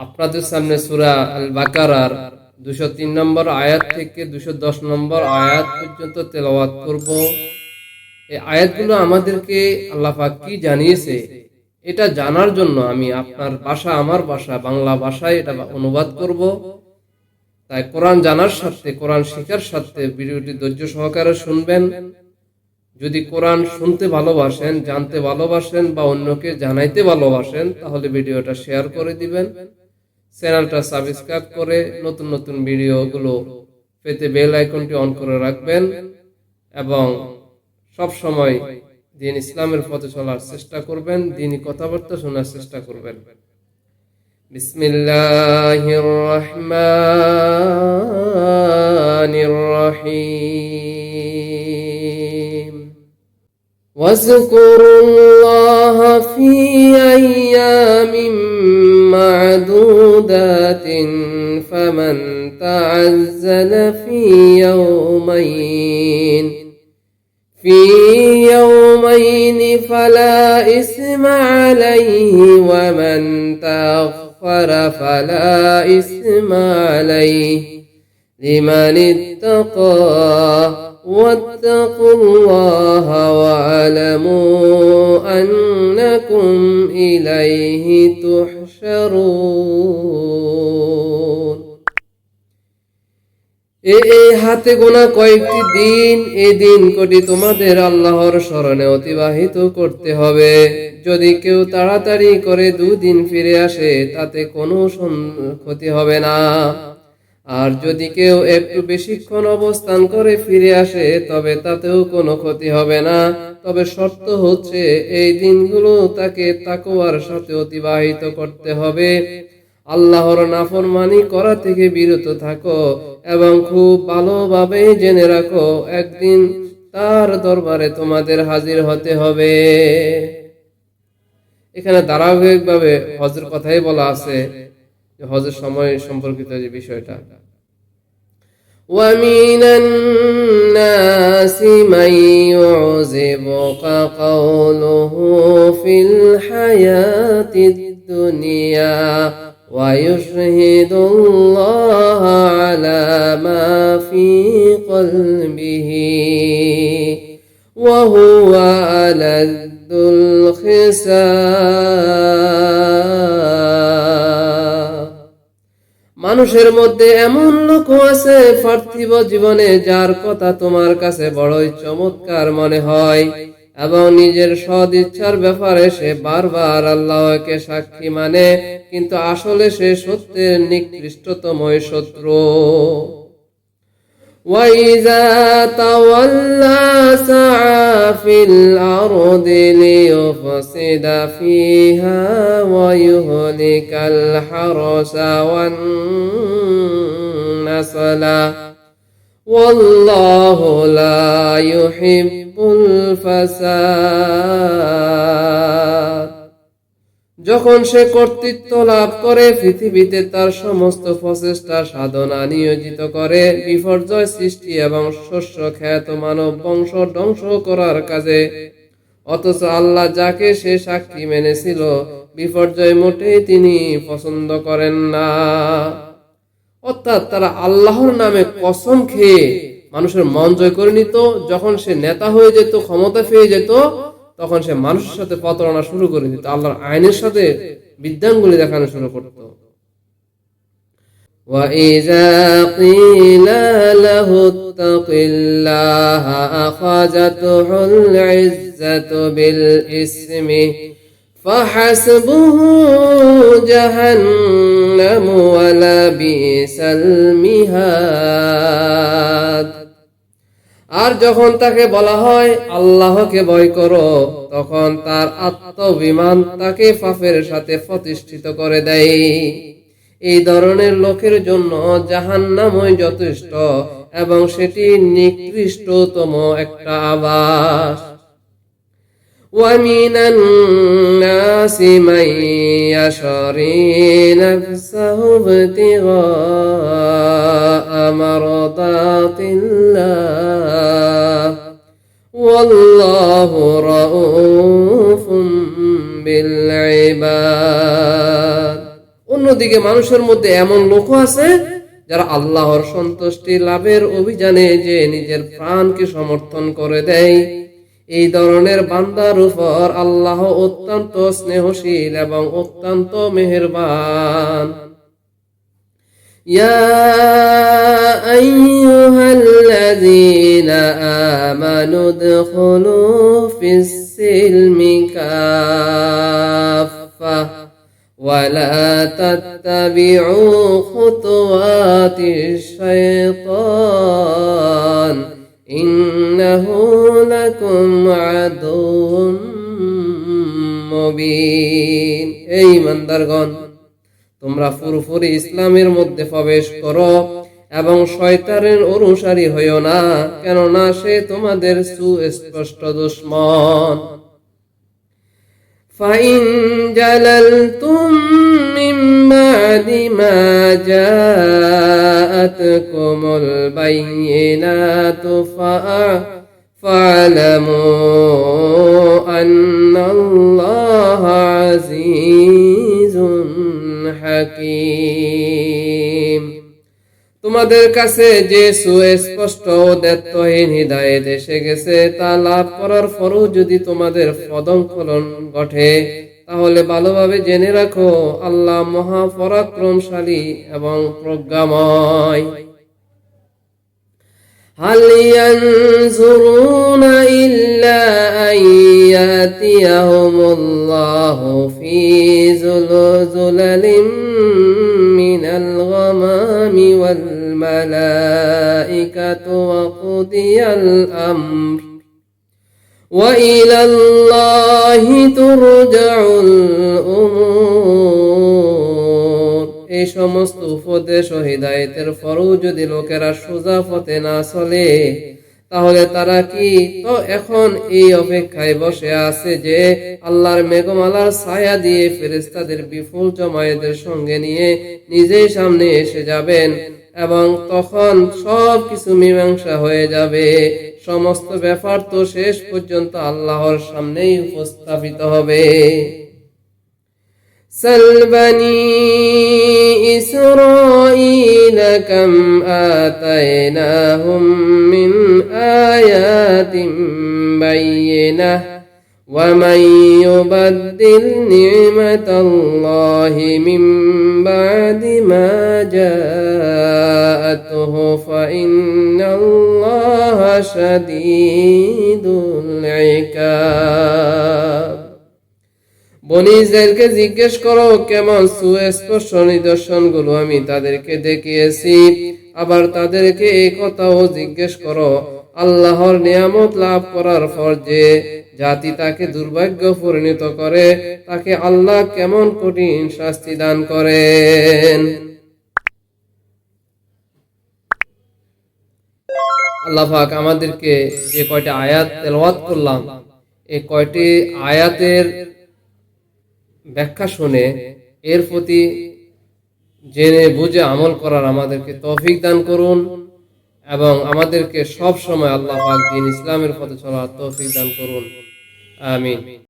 আপনাদের সামনে সুরা আল বাকারার দুশো তিন নম্বর আয়াত থেকে দুশো দশ নম্বর আয়াত পর্যন্ত তেলাওয়াত করব। এই আয়াতগুলো আমাদেরকে আল্লাহ কি জানিয়েছে, এটা জানার জন্য আমি আপনার ভাষা, আমার ভাষা, বাংলা ভাষায় এটা অনুবাদ করব। তাই কোরআন জানার সাথে কোরআন শেখার সাথে ভিডিওটি ধৈর্য সহকারে শুনবেন। যদি কোরআন শুনতে ভালোবাসেন, জানতে ভালোবাসেন বা অন্যকে জানাইতে ভালোবাসেন, তাহলে ভিডিওটা শেয়ার করে দিবেন। চ্যানেলটা সাবস্ক্রাইব করে নতুন নতুন ভিডিওগুলো পেতে বেল আইকনটি অন করে রাখবেন এবং সব সময় দিন ইসলামের পথে চলার চেষ্টা করবেন দিনই কথাবার্তা শোনার চেষ্টা করবেন। বিসমিল্লাহির রহমানির রহিম। واذكروا الله في أيام معدودات فمن تعزل في يومين. في يومين فلا إثم عليه ومن تأخر فلا إثم عليه. لمن اتقى واتقوا الله واعلموا أنكم إليه تحشرون এ এই হাতে গোনা কয়েকটি দিন এই দিন কোটি তোমাদের আল্লাহর স্মরণে অতিবাহিত করতে হবে যদি কেউ তাড়াতাড়ি করে দুদিন ফিরে আসে তাতে কোনো সন- ক্ষতি হবে না আর যদি কেউ একটু বেশিক্ষণ অবস্থান করে ফিরে আসে, তবে তাতেও কোনো ক্ষতি হবে না। তবে শর্ত হচ্ছে, এই দিনগুলো তাকে তাকওয়ার সাথে অতিবাহিত করতে হবে। আল্লাহর নাফরমানি করা থেকে বিরত থাকো এবং খুব ভালোভাবে জেনে রাখো, একদিন তার দরবারে তোমাদের হাজির হতে হবে। এখানে ধারাবাহিকভাবে হজের কথাই বলা আছে হজের সময় সম্পর্কিত যে বিষয়টা। ومن الناس من يعزبك قوله في الحياة الدنيا ويشهد الله على ما في قلبه وهو ألد الخصام মানুষের মধ্যে এমন লোক আছে, পার্থিব জীবনে যার কথা তোমার কাছে বড়ই চমৎকার মনে হয় এবং নিজের সদ ইচ্ছার ব্যাপারে সে বারবার আল্লাহকে সাক্ষী মানে কিন্তু আসলে সে সত্যের নিকৃষ্টতম শত্রু। وإذا تولى سعى في الأرض ليفسد فيها ويهلك الحرس والنسل والله لا يحب الفساد যখন সে কর্তৃত্ব লাভ করে, পৃথিবীতে তার সমস্ত প্রচেষ্টা, সাধনা নিয়োজিত করে, বিপর্যয় সৃষ্টি এবং শস্য খ্যাত মানব বংশ ধ্বংস করার কাজে। অথচ আল্লাহ যাকে সে সাক্ষী মেনেছিল, বিপর্যয় মোটেই তিনি পছন্দ করেন না। অর্থাৎ তারা আল্লাহর নামে কসম খেয়ে মানুষের মন জয় করে নিত, যখন সে নেতা হয়ে যেত, ক্ষমতা পেয়ে যেত তখন সে মানুষের সাথে প্রতারণা শুরু করে দিত আল্লাহর আইনের সাথে বিদ্যাঙ্গুলি দেখানো শুরু করত وإذا قيل له اتق الله أخذته العزة بالإثم فحسبه جهنم ولبئس المهاد আর যখন তাকে বলা হয়, আল্লাহকে ভয় করো, তখন তার আত্মবিমান তাকে পাপের সাথে প্রতিষ্ঠিত করে দেয়। এই ধরনের লোকের জন্য জাহান্নামই যথেষ্ট এবং সেটি নিকৃষ্টতম একটা আবাস। ومن الناس من يشري نفسه ابتغاء مرضات الله والله رؤوف بالعباد অন্য অন্যদিকে মানুষের মধ্যে এমন লোক আছে যারা আল্লাহর সন্তুষ্টি লাভের অভিযানে যে নিজের প্রাণকে সমর্থন করে দেয় এই ধরনের বান্দার উপর আল্লাহ অত্যন্ত স্নেহশীল এবং অত্যন্ত মেহেরবান يا أيها الذين آمنوا ادخلوا في السلم كافة ولا تتبعوا خطوات الشيطان إنه لكم عدو مبين এই মন্দারগণ তোমরা পুরোপুরি ইসলামের মধ্যে প্রবেশ করো এবং শয়তানের অনুসারী হইও না কেননা সে তোমাদের সুস্পষ্ট দুশ্মন فإن جللتم من بعد ما جاءتكم البينات فأ- فاعلموا أن الله عزيز حكيم তোমাদের কাছে যে সুস্পষ্ট ও দায়িত্বহীন হৃদায়ত এসে গেছে তা লাভ করার পরও যদি তোমাদের পদঙ্কলন ঘটে তাহলে ভালোভাবে জেনে রাখো আল্লাহ মহা পরাক্রমশালী এবং প্রজ্ঞাময় هل ينظرون إلا أن يأتيهم الله في زلزلل من الغمام والملائكة وقضي الأمر وإلى الله ترجع الأمور এই সমস্ত উপদেশ ও হৃদায়তের পরও যদি লোকেরা সোজা পথে না চলে তাহলে তারা কি তো এখন এই অপেক্ষায় বসে আছে যে আল্লাহর মেঘমালার ছায়া দিয়ে ফেরেস্তাদের বিপুল জমায়েতের সঙ্গে নিয়ে নিজেই সামনে এসে যাবেন এবং তখন সব কিছু মীমাংসা হয়ে যাবে সমস্ত ব্যাপার তো শেষ পর্যন্ত আল্লাহর সামনেই উপস্থাপিত হবে سل بني إسرائيل كم آتيناهم من آيات بينة ومن يبدل نعمة الله من بعد ما جاءته فإن الله شديد العقاب বনি ইসরায়েলকে জিজ্ঞেস করো কেমন সুস্পষ্ট নিদর্শন গুলো আমি তাদেরকে দেখিয়েছি আবার তাদেরকে এই কথাও জিজ্ঞেস করো আল্লাহর নিয়ামত লাভ করার পর যে জাতি তাকে দুর্ভাগ্য পরিণত করে, তাকে আল্লাহ কেমন কঠিন শাস্তি দান করেন। আল্লাহ পাক আমাদেরকে যে কয়টা আয়াত তেলাওয়াত করলাম, এই কয়টি আয়াতের ব্যাখ্যা শুনে এর প্রতি জেনে বুঝে আমল করার আমাদেরকে তৌফিক দান করুন। এবং আমাদেরকে সব সময় আল্লাহ পাক দিন ইসলামের পথে চলার তৌফিক দান করুন। আমিন।